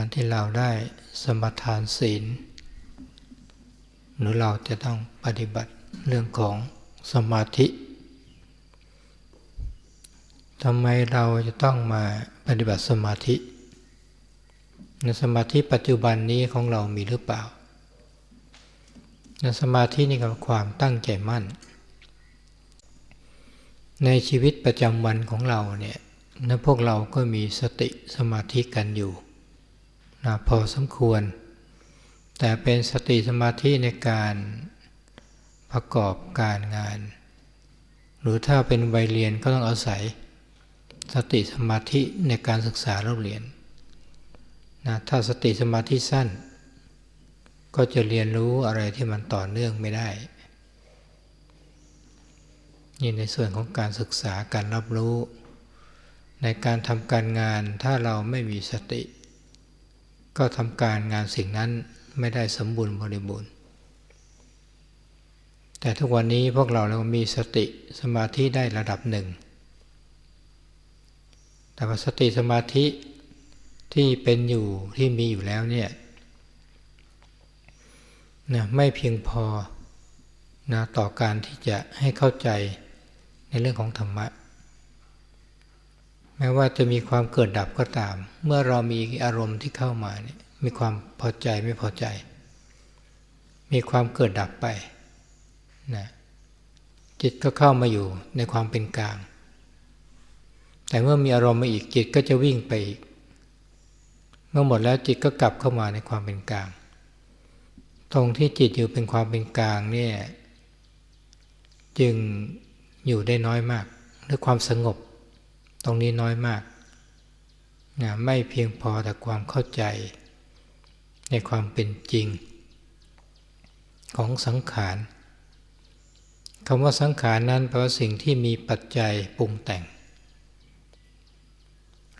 การที่เราได้สมทานศีล หรือเราจะต้องปฏิบัติเรื่องของสมาธิทำไมเราจะต้องมาปฏิบัติสมาธิ ในสมาธิปัจจุบันนี้ของเรามีหรือเปล่าในสมาธินี่คือความตั้งใจมั่น ในชีวิตประจำวันของเราเนี่ยนะพวกเราก็มีสติสมาธิกันอยู่ นะพอสมควร แต่เป็นสติสมาธิในการประกอบการงาน หรือถ้าเป็นวัยเรียนก็ต้องอาศัย สติสมาธิในการศึกษาเราเรียนนะถ้าสติสมาธิสั้น ก็จะเรียนรู้อะไรที่มันต่อเนื่องไม่ได้นี่ในส่วนของการศึกษาการรับรู้ ในการทำการงานถ้าเราไม่มีสติ ก็ทำการงานสิ่งนั้นไม่ได้สมบูรณ์บริบูรณ์ แต่ทุกวันนี้พวกเราเรามีสติสมาธิได้ระดับหนึ่ง แต่ว่าสติสมาธิที่เป็นอยู่ที่มีอยู่แล้วเนี่ยนะไม่เพียงพอนะต่อการที่จะให้เข้าใจในเรื่องของธรรมะ แม้ว่าจะมีความเกิดดับก็ตาม เมื่อเรามีอารมณ์ที่เข้ามาเนี่ยมีความพอใจไม่พอใจ มีความเกิดดับไปนะจิตก็เข้ามาอยู่ในความเป็นกลาง แต่เมื่อมีอารมณ์มาอีกจิตก็จะวิ่งไปอีกเมื่อหมดแล้วจิตก็กลับเข้ามาในความเป็นกลาง ตรงที่จิตอยู่เป็นความเป็นกลางเนี่ยจึงอยู่ได้น้อยมากหรือความสงบ รงนี้น้อยมากนะไม่เพียงพอแต่ความเข้าใจ ในความเป็นจริง ของสังขารคำว่าสังขารนั้นแปลว่าสิ่งที่มีปัจจัยปรุงแต่ง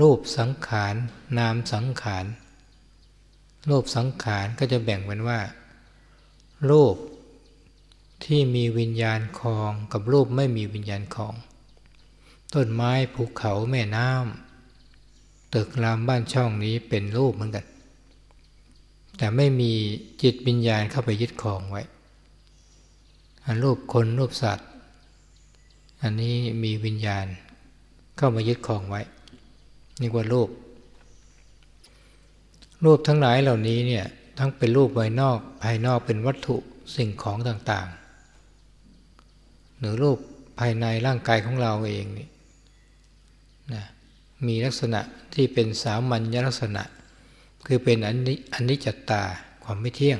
รูปสังขาร นามสังขาร รูปสังขารก็จะแบ่งเป็นว่า รูปที่มีวิญญาณคลองกับรูปไม่มีวิญญาณคลอง ต้นไม้ภูเขาแม่น้ำตึกรามบ้านช่องนี้เป็นรูปเหมือนกัน แต่ไม่มีจิตวิญญาณเข้าไปยึดครองไว้รูปคนรูปสัตว์ อันนี้มีวิญญาณเข้ามายึดครองไว้นี่ว่ารูป รูปทั้งหลายเหล่านี้เนี่ยทั้งเป็นรูปภายนอกภายนอกเป็นวัตถุสิ่งของต่างๆ หรือรูปภายในร่างกายของเราเองนี่ นะมีลักษณะที่เป็นสามัญลักษณะ คือเป็นอนิอนิจจตาความไม่เที่ยง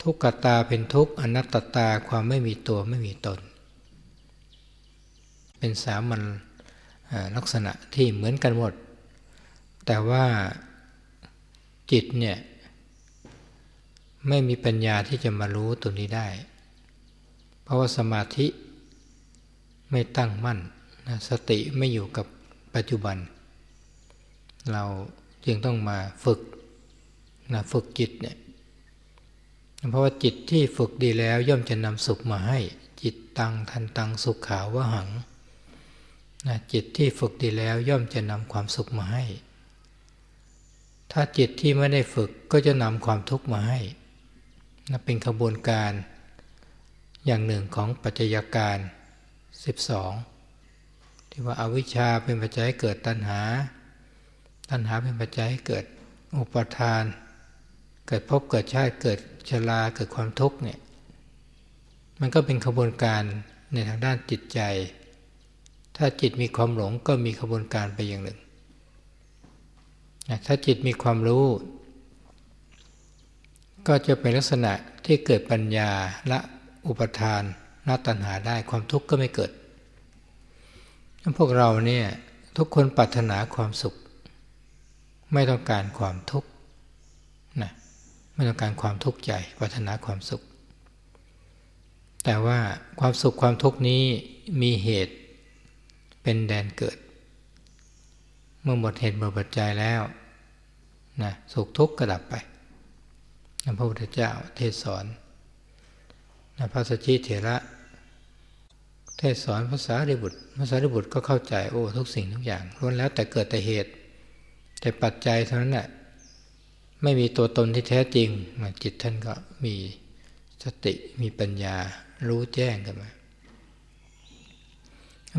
ทุกขตาเป็นทุกอนัตตตาความไม่มีตัวไม่มีตน เป็นสามัญลักษณะที่เหมือนกันหมด แต่ว่าจิตเนี่ยไม่มีปัญญาที่จะมารู้ตัวนี้ได้ เพราะว่าสมาธิไม่ตั้งมั่น นะสติไม่อยู่กับปัจจุบัน เราจึงต้องมาฝึกนะฝึกจิตเนี่ยเพราะว่าจิตที่ฝึกดีแล้วย่อมจะนำสุขมาให้ จิตตังทันตังสุขขาวะหังนะจิตที่ฝึกดีแล้วย่อมจะนำความสุขมาให้ ถ้าจิตที่ไม่ได้ฝึกก็จะนำความทุกข์มาให้นะเป็นขบวนการอย่างหนึ่งของปัจจัยการ 12 ที่ว่าอาวิชชาเป็นปัจจัยเกิดตัณหา ตัณหาเป็นปัจจัยเกิดอุปทาน เกิดภพเกิดชาติเกิดชราเกิดความทุกข์เนี่ยมันก็เป็นขบวนการในทางด้านจิตใจ ถ้าจิตมีความหลงก็มีขบวนการไปอย่างหนึ่ง ถ้าจิตมีความรู้ ก็จะเป็นลักษณะที่เกิดปัญญาละอุปทานละตัณหาได้ความทุกข์ก็ไม่เกิด พวกเราเนี่ยทุกคนปรารถนาความสุข ไม่ต้องการความทุกข์นะไม่ต้องการความทุกข์ใจปรารถนาความสุข แต่ว่าความสุขความทุกข์นี้มีเหตุเป็นแดนเกิด เมื่อหมดเหตุหมดปัจจัยแล้วนะสุขทุกข์ก็ดับไปพระพุทธเจ้าเทศสอนนะพระสัจจิเถระ เทศสอนภาษาริบุตรภาษาริบุตรก็เข้าใจโอ้ทุกสิ่งทุกอย่างล้วนแล้วแต่เกิดแต่เหตุ แต่ปัจจัยเท่านั้นแหละไม่มีตัวตนที่แท้จริง จิตท่านก็มีสติมีปัญญารู้แจ้งกันมา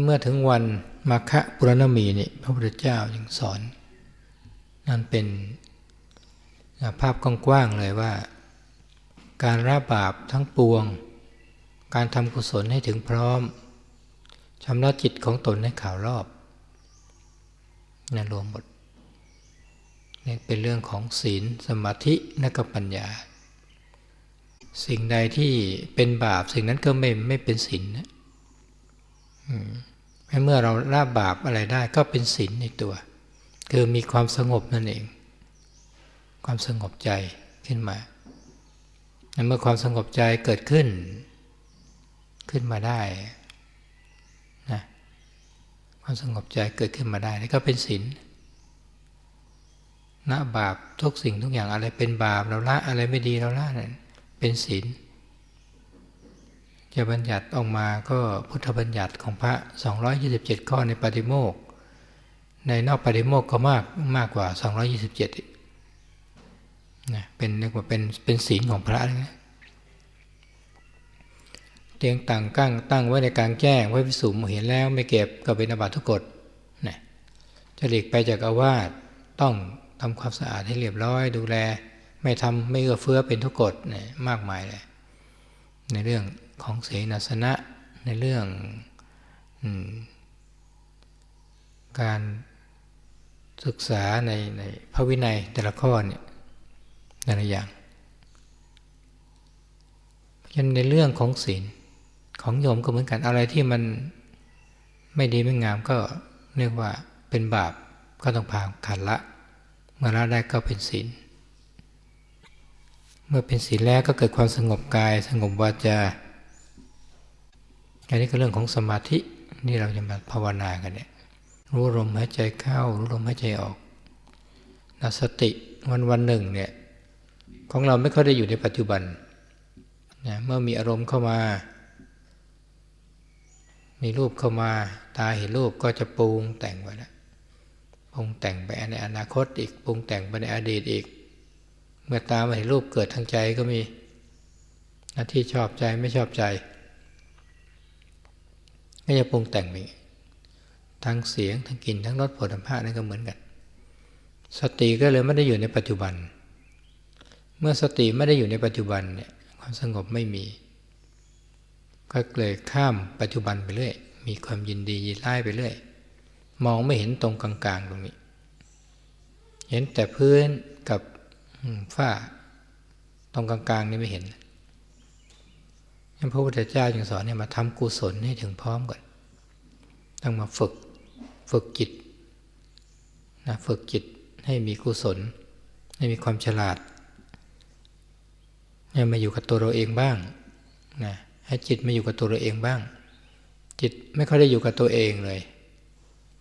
เมื่อถึงวันมาคะปุรณมีนี่พระพุทธเจ้ายังสอน นั่นเป็นภาพกว้างๆเลยว่า การละบาปทั้งปวง การทำกุศลให้ถึงพร้อม ชำระจิตของตนให้ข่าวรอบนั่นรวมหมดนี่เป็นเรื่องของศีลสมาธิและก็ปัญญา สิ่งใดที่เป็นบาปสิ่งนั้นก็ไม่ไม่เป็นศีลนะเมื่อเราละบาปอะไรได้ก็เป็นศีลในตัว คือมีความสงบนั่นเอง ความสงบใจขึ้นมาเมื่อความสงบใจเกิดขึ้น ขึ้นมาได้ ความสงบใจเกิดขึ้นมาได้นี่ก็เป็นศีลละบาปทุกสิ่งทุกอย่างอะไรเป็นบาปเราละอะไรไม่ดีเราละนั่นเป็นศีลจะบัญญัติออกมาก็พุทธบัญญัติของพระ 227 ข้อในปฏิโมกในนอกปฏิโมกก็มากมากกว่า 227นะเป็นเรียกว่าเป็นเป็นศีลของพระนะ เตียงต่างกั้งตั้งไว้ในกลางแจ้งไว้พิสูจน์เห็นแล้วไม่เก็บก็เป็นอบัตทุกกฎนะจะหลีกไปจากอาวาสต้องทำความสะอาดให้เรียบร้อย ดูแล ไม่ทำไม่เอื้อเฟื้อเป็นทุกกฎนี่มากมายเลย ในเรื่องของเสนาสนะในเรื่องอการศึกษาในในพระวินัยแต่ละข้อเนี่ยแต่ละอย่างยันในเรื่องของศีล ของโยมก็เหมือนกันอะไรที่มันไม่ดีไม่งามก็เรียกว่าเป็นบาปก็ต้องพาขันละ เมื่อละได้ก็เป็นศีลเมื่อเป็นศีลแล้วก็เกิดความสงบกาย สงบวาจาอันนี้ก็เรื่องของสมาธินี่เราจะมาภาวนากันเนี่ยรู้ลมหายใจเข้ารู้ลมหายใจออกนสติวันวันหนึ่งเนี่ยของเราไม่ค่อยได้อยู่ในปัจจุบันนะเมื่อมีอารมณ์เข้ามา มีรูปเข้ามาตาเห็นรูปก็จะปรุงแต่งไปแล้วปรุงแต่งไปในอนาคตอีกปรุงแต่งไปในอดีตอีก เมื่อตามาเห็นรูปเกิดทางใจก็มีหน้าที่ชอบใจไม่ชอบใจก็จะปรุงแต่งไปทั้งเสียงทั้งกลิ่นทั้งรสผลิภัณฑ์นั่นก็เหมือนกัน สติก็เลยไม่ได้อยู่ในปัจจุบัน เมื่อสติไม่ได้อยู่ในปัจจุบันเนี่ยความสงบไม่มี ก็เลยข้ามปัจจุบันไปเรื่อยมีความยินดียินไล่ไปเรื่อยมองไม่เห็นตรงกลางๆตรงนี้ เห็นแต่พื้นกับฝ้า ตรงกลางๆนี่ไม่เห็นพระพุทธเจ้าจึงสอนเนี่ยมาทำกุศลให้ถึงพร้อมก่อนต้องมาฝึกฝึกจิตนะฝึกจิตให้มีกุศล ให้มีความฉลาดให้มาอยู่กับตัวเราเองบ้างนะ ให้จิตมาอยู่กับตัวเราเองบ้าง จิตไม่ค่อยได้อยู่กับตัวเองเลย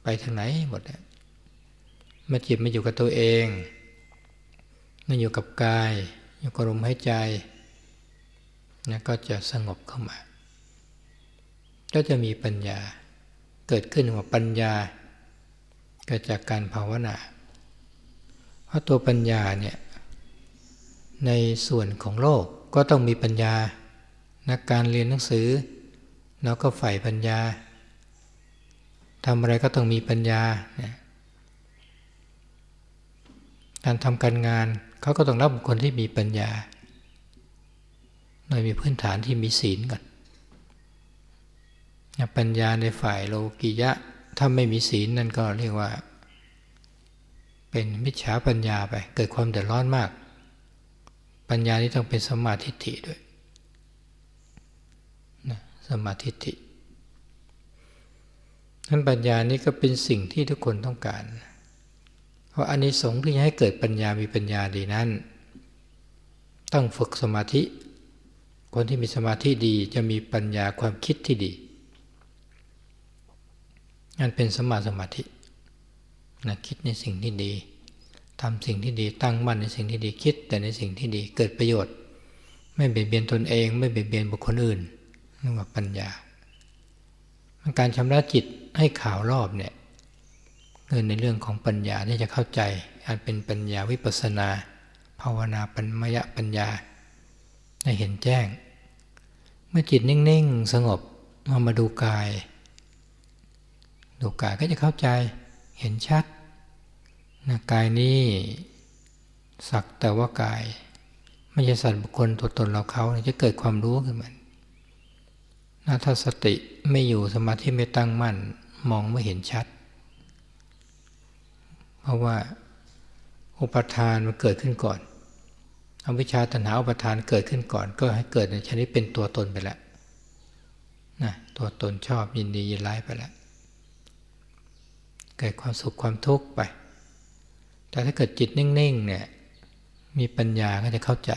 ไปทางไหนหมดเนี่ยมาจิตมาอยู่กับตัวเองมาอยู่กับกาย อยู่กับลมหายใจนะก็จะสงบเข้ามา ก็จะมีปัญญาเกิดขึ้นว่าปัญญาเกิดจากการภาวนา เพราะตัวปัญญาเนี่ยในส่วนของโลกก็ต้องมีปัญญา นักการเรียนหนังสือเราก็ใฝ่ปัญญาทำอะไรก็ต้องมีปัญญา การทำการงานเขาก็ต้องรับบุคคลที่มีปัญญาโดยมีพื้นฐานที่มีศีลก่อนปัญญาในฝ่ายโลกิยะ ถ้าไม่มีศีลนั่นก็เรียกว่า เป็นมิจฉาปัญญาไป เกิดความเดือดร้อนมาก ปัญญานี้ต้องเป็นสมาธิิด้วย มาธิินั้นปัญญานี้ก็เป็นสิ่งที่ทุกคนต้องการ เพราะอันนี้สงที่จะให้เกิดปัญญามีปัญญาดีนั้น ต้องฝึกสมาธิ คนที่มีสมาธิดีจะมีปัญญาความคิดที่ดีนั่นเป็นสมาสมาธินะคิดในสิ่งที่ดีทำสิ่งที่ดีตั้งมั่นในสิ่งที่ดีคิด แต่ในสิ่งที่ดีเกิดประโยชน์ ไม่เบียดเบียนตนเอง ไม่เบียดเบียนบุคคลอื่น นั่นว่าปัญญา การชำระจิตให้ข่าวรอบเนี่ยเงินในเรื่องของปัญญาที่จะเข้าใจอาจเป็นปัญญาวิปัสนา ภาวนาปัญมยปัญญาให้เห็นแจ้ง เมื่อจิตนิ่งๆ สงบมามาดูกาย ดูกายก็จะเข้าใจเห็นชัดนะกายนี้สักแต่ว่ากาย ไม่ใช่สัตว์บุคคลตัวตนเราเขาจะเกิดความรู้ขึ้นมา นะถ้าสติไม่อยู่สมาธิไม่ตั้งมั่น มองไม่เห็นชัด เพราะว่าอุปทานมันเกิดขึ้นก่อนอวิชชาตัณหาอุปทานเกิดขึ้นก่อน ก็ให้เกิดในชนิดเป็นตัวตนไปแล้วนะตัวตนชอบยินดียินร้ายไปแล้วเกิดความสุขความทุกข์ไป แต่ถ้าเกิดจิตนิ่งๆเนี่ยมีปัญญาก็จะเข้าใจ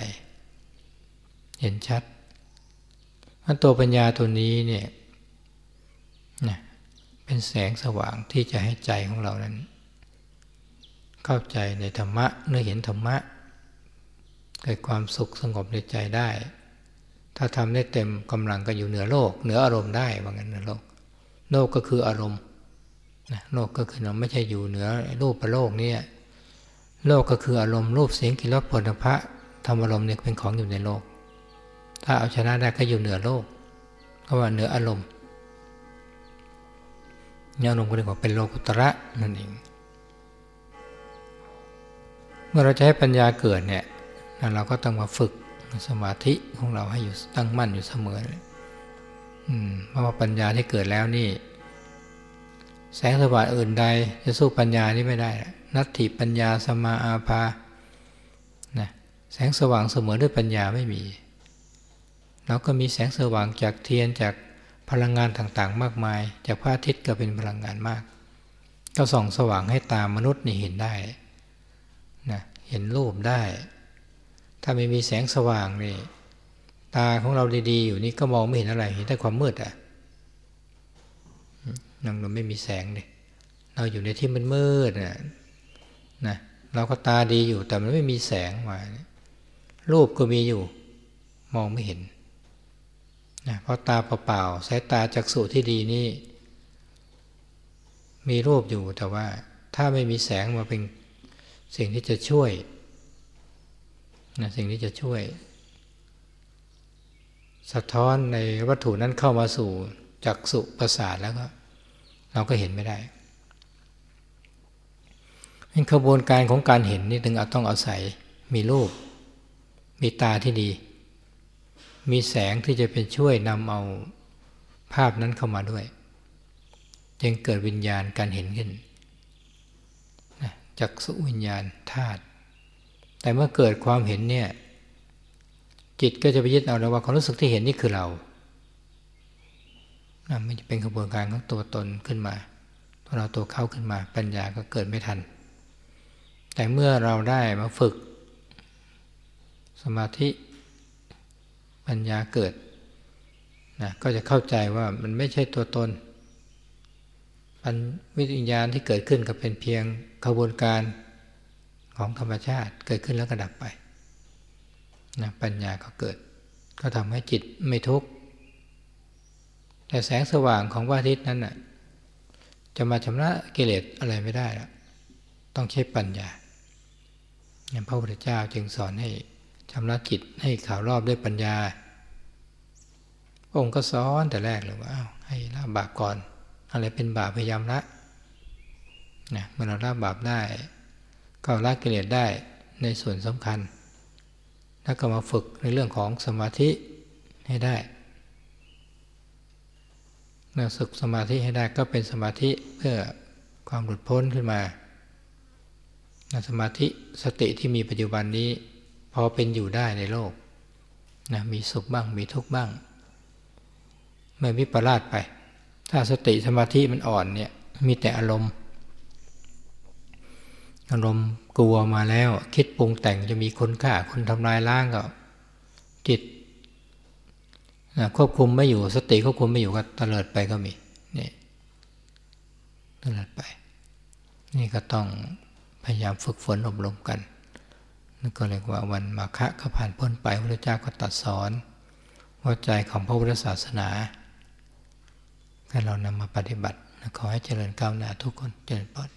เห็นชัด ตัวปัญญาตัวนี้เนี่ยเป็นแสงสว่างที่จะให้ใจของเรานั้น เข้าใจในธรรมะเนื้อเห็นธรรมะ เกิดความสุขสงบในใจได้ ถ้าทำได้เต็มกำลังก็อยู่เหนือโลก เหนืออารมณ์ได้ว่างั้นเหนือโลก โลกก็คืออารมณ์โลกก็คือเราไม่ใช่อยู่เหนือรูปประโลกนี่โลกก็คืออารมณ์รูปเสียงกลิ่นรสผลิภัณฑ์ธรรมอารมณ์เนี่ยเป็นของอยู่ในโลก ถ้าเอาชนะได้ก็อยู่เหนือโลกเพราะว่าเหนืออารมณ์เนี่ยอารมณ์ก็เรียกว่าเป็นโลกุตระนั่นเอง เมื่อเราจะให้ปัญญาเกิดเนี่ยเราก็ต้องมาฝึกสมาธิของเราให้อยู่ตั้งมั่นอยู่เสมอเลยเพราะว่าปัญญาที่เกิดแล้วนี่ แสงสว่างอื่นใด จะสู้ปัญญานี้ไม่ได้ นัตถิปัญญาสมาอาภานะแสงสว่างเสมอด้วยปัญญาไม่มี เราก็มีแสงสว่างจากเทียนจากพลังงานต่างๆ มากมาย จากพระอาทิตย์ก็เป็นพลังงานมาก ก็ส่องสว่างให้ตามมนุษย์นี่เห็นได้นะเห็นรูปได้ ถ้าไม่มีแสงสว่างนี่ตาของเราดีๆ อยู่นี่ก็มองไม่เห็นอะไรเห็นแต่ความมืดอะนั่งเราไม่มีแสงเลยเราอยู่ในที่มันมืดน่ะนะเราก็ตาดีอยู่แต่มันไม่มีแสงมารูปก็มีอยู่ มองไม่เห็น นะเพราะตาเปล่าๆสายตาจักษุที่ดีนี่ มีรูปอยู่แต่ว่าถ้าไม่มีแสงมาเป็นสิ่งที่จะช่วยนะสิ่งที่จะช่วย สะท้อนในวัตถุนั้นเข้ามาสู่จักสุประสาทแล้วก็ เราก็เห็นไม่ได้เป็นขบวนการของการเห็นนี่ถึงต้องอาศัยมีรูป มีตาที่ดี มีแสงที่จะเป็นช่วยนำเอาภาพนั้นเข้ามาด้วย จึงเกิดวิญญาณการเห็นขึ้นจักสุวิญญาณธาตุแต่เมื่อเกิดความเห็นเนี่ยจิตก็จะไปยึดเอาแล้วว่าความรู้สึกที่เห็นนี่คือเรามันจะเป็นกระบวนการของตัวตนขึ้นมาตัวเราตัวเข้าขึ้นมา ปัญญาก็เกิดไม่ทัน แต่เมื่อเราได้มาฝึก สมาธิ ปัญญาเกิดนะก็จะเข้าใจว่ามันไม่ใช่ตัวตนปัญวิญญาณที่เกิดขึ้นก็เป็นเพียงกระบวนการของธรรมชาติเกิดขึ้นแล้วก็ดับไปนะปัญญาก็เกิด ก็ทำให้จิตไม่ทุกข์แต่แสงสว่างของพระอาทิตนั้นน่ะจะมาชำระกิเลสอะไรไม่ได้แล้วต้องใช้ปัญญาพระพุทธเจ้าจึงสอนให้ ชำระจิตให้ข่าวรอบด้วยปัญญา องค์ก็สอนแต่แรกเลยว่าให้ละบาปก่อน อะไรเป็นบาปพยายามละนะเมื่อเราละบาปได้ ก็ละกิเลสได้ในส่วนสำคัญ แล้วก็มาฝึกในเรื่องของสมาธิให้ได้เมื่อฝึกสมาธิให้ได้ก็เป็นสมาธิเพื่อความหลุดพ้นขึ้นมา สมาธิสติที่มีปัจจุบันนี้ พอเป็นอยู่ได้ในโลกนะมีสุขบ้างมีทุกข์บ้าง ไม่วิปลาสไป ถ้าสติสมาธิมันอ่อนเนี่ยมีแต่อารมณ์ อารมณ์กลัวมาแล้ว คิดปรุงแต่งจะมีคนฆ่าคนทำลายล้างก็จิตควบคุมไม่อยู่สติควบคุมไม่อยู่ก็ตเลิดไปก็มีนี่ตเลิดไป นี่ก็ต้องพยายามฝึกฝนอบรมกัน นั่นก็เรียกว่าวันมาฆะก็ผ่านพ้นไปพระเจ้าก็ตัดสอนว่าใจของพระพุทธศาสนาให้เรานำมาปฏิบัติขอให้เจริญก้าวหน้าทุกคนเจริญปอด